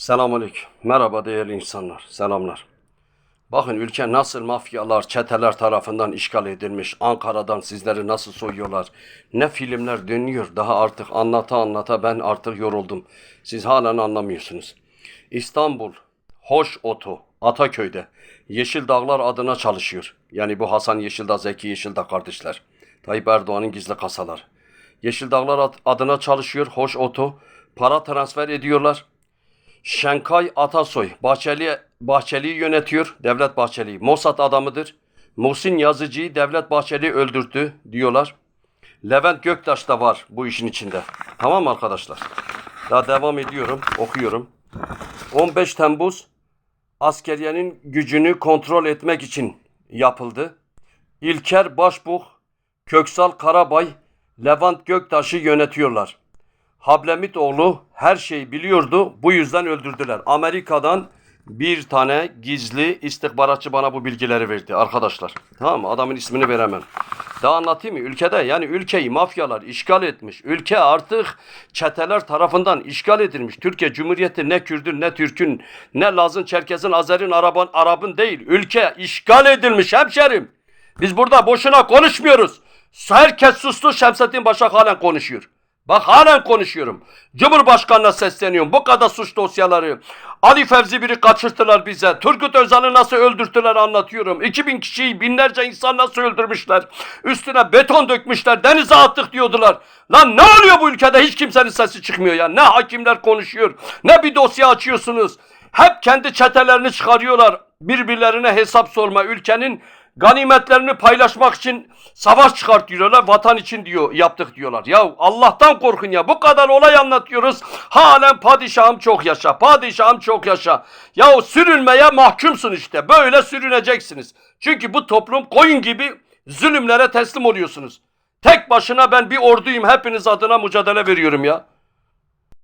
Selamünaleyküm. Merhaba değerli insanlar. Selamlar. Bakın ülke nasıl mafyalar, çeteler tarafından işgal edilmiş. Ankara'dan sizleri nasıl soyuyorlar. Ne filmler dönüyor. Daha artık anlata anlata ben artık yoruldum. Siz halen anlamıyorsunuz. İstanbul, Hoş Oto, Ataköy'de Yeşil Dağlar adına çalışıyor. Yani bu Hasan Yeşildağ, Zeki Yeşildağ kardeşler. Tayyip Erdoğan'ın gizli kasalar. Yeşil Dağlar ad- adına çalışıyor. Hoş Oto. Para transfer ediyorlar. Şenkay Atasoy Bahçeli Bahçeli'yi yönetiyor. Devlet Bahçeli. Mossad adamıdır. Muhsin Yazıcı'yı Devlet Bahçeli öldürdü diyorlar. Levent Göktaş da var bu işin içinde. Tamam mı arkadaşlar? Daha devam ediyorum. Okuyorum. 15 Temmuz askeriyenin gücünü kontrol etmek için yapıldı. İlker Başbuğ, Köksal Karabay, Levent Göktaş'ı yönetiyorlar. Hablemitoğlu her şeyi biliyordu. Bu yüzden öldürdüler. Amerika'dan bir tane gizli istihbaratçı bana bu bilgileri verdi arkadaşlar. Tamam mı? Adamın ismini veremem. Daha anlatayım mı? Ülkede yani ülkeyi mafyalar işgal etmiş. Ülke artık çeteler tarafından işgal edilmiş. Türkiye Cumhuriyeti ne Kürdün ne Türk'ün ne Laz'ın, Çerkez'in, Azer'in, Arap'ın, Arap'ın değil. Ülke işgal edilmiş hemşerim. Biz burada boşuna konuşmuyoruz. Herkes sustu Şemsettin Başak halen konuşuyor. Bak halen konuşuyorum. Cumhurbaşkanına sesleniyorum. Bu kadar suç dosyaları. Ali Fevzi biri kaçırttılar bize. Turgut Özal'ı nasıl öldürttüler anlatıyorum. 2000 kişiyi binlerce insan nasıl öldürmüşler. Üstüne beton dökmüşler. Denize attık diyordular. Lan ne oluyor bu ülkede? Hiç kimsenin sesi çıkmıyor ya. Ne hakimler konuşuyor. Ne bir dosya açıyorsunuz. Hep kendi çetelerini çıkarıyorlar. Birbirlerine hesap sorma. Ülkenin ganimetlerini paylaşmak için savaş çıkartıyorlar. Vatan için diyor yaptık diyorlar. Ya Allah'tan korkun ya. Bu kadar olay anlatıyoruz. Halen padişahım çok yaşa. Padişahım çok yaşa. Ya sürünmeye mahkumsun işte. Böyle sürüneceksiniz. Çünkü bu toplum koyun gibi zulümlere teslim oluyorsunuz. Tek başına ben bir orduyum. Hepiniz adına mücadele veriyorum ya.